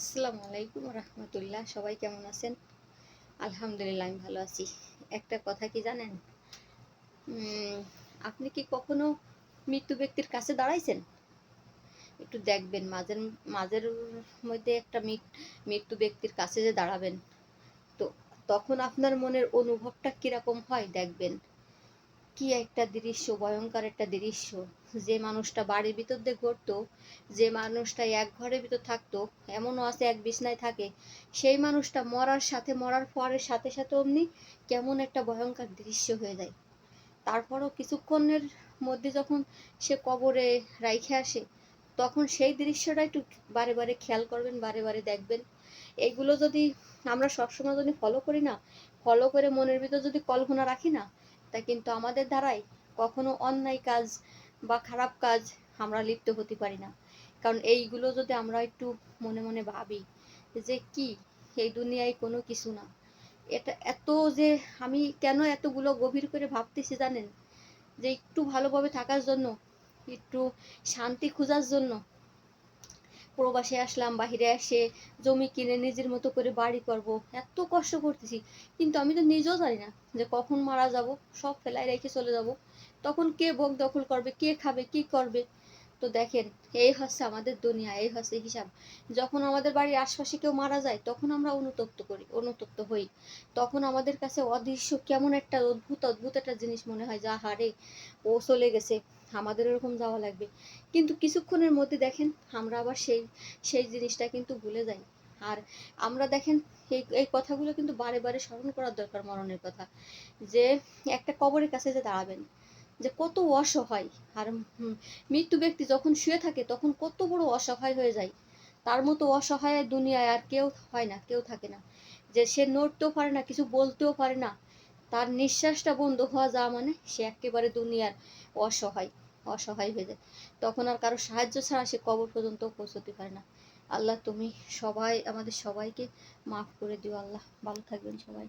আসসালামু আলাইকুম রহমতুল্লাহ, সবাই কেমন আছেন? আলহামদুলিল্লাহ, আমি ভালো আছি। একটা কথা কি জানেন? আপনি কি কখনো মৃত্যু ব্যক্তির কাছে দাঁড়াইছেন? একটু দেখবেন, মাঝের মাঝের মধ্যে একটা মৃত্যু ব্যক্তির কাছে যে দাঁড়াবেন, তো তখন আপনার মনের অনুভবটা কীরকম হয় দেখবেন। কি একটা দৃশ্য, ভয়ঙ্কর একটা দৃশ্য। যে মানুষটা বাড়ির ভিতর দিয়ে ঘুরতো, যে মানুষটা এক ঘরের ভিতর থাকতো, এমনও আছে এক বিছনায় থাকে। সেই মানুষটা মরার সাথে মরার পরের সাথে সাথে অমনি কেমন একটা ভয়ঙ্কর দৃশ্য হয়ে যায়। তারপরও কিছুক্ষণের মধ্যে যখন সে কবরে রাইখে আসে, তখন সেই দৃশ্যটা একটু বারে বারে খেয়াল করবেন, বারে বারে দেখবেন। এগুলো যদি আমরা সবসময় যদি ফলো করি না ফলো করে মনের ভিতর যদি কল্পনা রাখি না তা কিন্তু আমাদের দ্বারাই কখনো অন্যায় কাজ বা খারাপ কাজ আমরা লিপ্ত হতে পারি না। কারণ এইগুলো যদি আমরা একটু মনে মনে ভাবি যে কি, এই দুনিয়ায় কোনো কিছু না। এটা এত যে আমি কেন এতগুলো গভীর করে ভাবতেছি জানেন? যে একটু ভালোভাবে থাকার জন্য, একটু শান্তি খোঁজার জন্য প্রবাসে আসলাম, বাহিরে এসে জমি কিনে নিজের মতো করে বাড়ি করব, এত কষ্ট করতেছি। কিন্তু আমি তো নিজেও জানি না যে কখন মারা যাব, সব ফেলায় রেখে চলে যাব। তখন কে বক দখল করবে, কে খাবে, কি করবে? তো দেখেন, এই হচ্ছে আমাদের দুনিয়া, এই হচ্ছে হিসাব। যখন আমাদের বাড়ির আশপাশে কেউ মারা যায়, তখন আমরা অনুতপ্ত করি, অনুতপ্ত হই। তখন আমাদের কাছে অদৃশ্য কেমন একটা অদ্ভুত অদ্ভুত একটা জিনিস মনে হয় যা হারে ও চলে গেছে, আমাদের এরকম যাওয়া লাগবে। কিন্তু কিছুক্ষণের মধ্যে দেখেন, আমরা আবার সেই সেই জিনিসটা কিন্তু ভুলে যাই। আর আমরা দেখেন, এই এই কথাগুলো কিন্তু বারে বারে স্মরণ করার দরকার মরণের কথা। যে, একটা কবরের কাছে যে দাঁড়াবেন যে কত অসহায়। আর মৃত্যু ব্যক্তি যখন শুয়ে থাকে, তখন কত বড় অসহায় হয়ে যায়। তার মতো অসহায় দুনিয়ায় আর কেউ হয় না, কেউ থাকে না। যে সে নড়তেও পারে না, কিছু বলতেও পারে না। তার নিঃশ্বাসটা বন্ধ হওয়া যা মানে সে একেবারে দুনিয়ার অসহায় অসহায় হয়ে যায়। তখন আর কারও সাহায্য ছাড়া সে কবর পর্যন্ত পৌঁছতে পারে না। আল্লাহ তুমি সবাই, আমাদের সবাইকে মাফ করে দিও আল্লাহ। ভালো থাকবেন সবাই।